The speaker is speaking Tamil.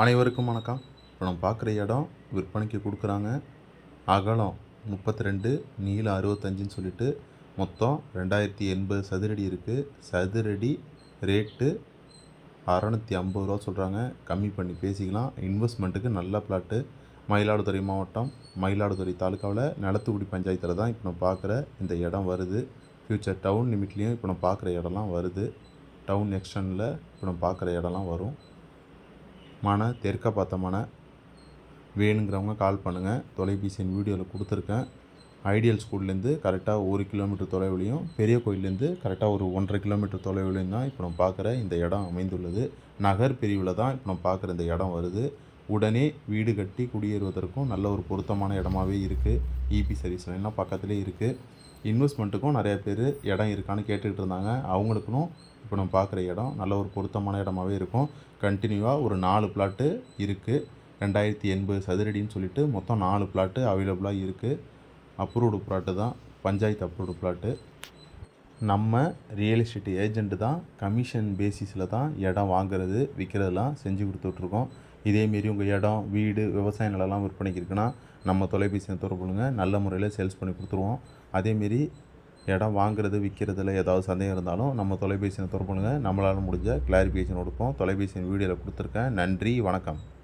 அனைவருக்கும் வணக்கம். இப்போ நம்ம பார்க்குற இடம் விற்பனைக்கு கொடுக்குறாங்க. அகலம் முப்பத்தி ரெண்டு நீளம் அறுபத்தஞ்சுன்னு சொல்லிட்டு மொத்தம் ரெண்டாயிரத்தி எண்பது சதுரடி இருக்குது சதுரடி ரேட்டு அறநூற்றி ஐம்பது ரூபா சொல்கிறாங்க கம்மி பண்ணி பேசிக்கலாம். இன்வெஸ்ட்மெண்ட்டுக்கு நல்ல பிளாட்டு. மயிலாடுதுறை மாவட்டம் மயிலாடுதுறை தாலுக்காவில் நிலத்துக்குடி பஞ்சாயத்தில் தான் இப்போ நான் பார்க்குற இந்த இடம் வருது. ஃப்யூச்சர் டவுன் லிமிட்லேயும் இப்போ நான் பார்க்குற இடம்லாம் வருது. டவுன் எக்ஸ்டனில் இப்போ நம்ம பார்க்குற இடம்லாம் வரும். மனை தெற்க பார்த்த மனை வேணுங்கிறவங்க கால் பண்ணுங்கள் தொலைபேசி என் வீடியோவில் கொடுத்துருக்கேன் ஐடியல் ஸ்கூல்லேருந்து கரெக்டாக ஒரு கிலோமீட்டர் தொலைவிலையும் பெரிய கோயிலேருந்து கரெக்டாக ஒரு ஒன்றரை கிலோமீட்டர் தொலைவிலையும் தான் இப்போ நம்ம பார்க்குற இந்த இடம் அமைந்துள்ளது. நகர் பிரிவில் தான் இப்போ நம்ம பார்க்குற இந்த இடம் வருது. உடனே வீடு கட்டி குடியேறுவதற்கும் நல்ல ஒரு பொருத்தமான இடமாவே இருக்குது இபி சர்வீஸ் லைன்லாம் பக்கத்துலேயே இருக்குது இன்வெஸ்ட்மெண்ட்டுக்கும் நிறைய பேர் இடம் இருக்கான்னு கேட்டுக்கிட்டு இருந்தாங்க. அவங்களுக்கும் இப்போ நம்ம பார்க்குற இடம். நல்ல ஒரு பொருத்தமான இடமாவே இருக்கும். கண்டினியூவாக ஒரு நாலு பிளாட்டு இருக்குது ரெண்டாயிரத்தி எண்பது சதுரடின்னு சொல்லிட்டு மொத்தம் நாலு பிளாட்டு அவைலபிளாக இருக்குது அப்ரூவ்டு பிளாட்டு தான். பஞ்சாயத்து அப்ரூவ்டு பிளாட்டு நம்ம ரியல் எஸ்டேட் ஏஜெண்ட்டு தான். கமிஷன் பேசிஸில் தான் இடம் வாங்குறது விற்கிறதெல்லாம் செஞ்சு கொடுத்துட்ருக்கோம். இதேமாரி உங்கள் இடம் வீடு விவசாய நிலம்லாம் விற்பனைக்கு இருக்குன்னா நம்ம தொலைபேசியை தொடர்புங்க நல்ல முறையில் சேல்ஸ் பண்ணி கொடுத்துருவோம். அதேமாரி இடம் வாங்குறது விற்கிறதுல ஏதாவது சந்தேகம் இருந்தாலும் நம்ம தொலைபேசியை தொடர்பு நம்மளால் முடிஞ்ச கிளாரிஃபிகேஷன் கொடுப்போம். தொலைபேசியின் வீடியோவில் கொடுத்துருக்கேன். நன்றி வணக்கம்.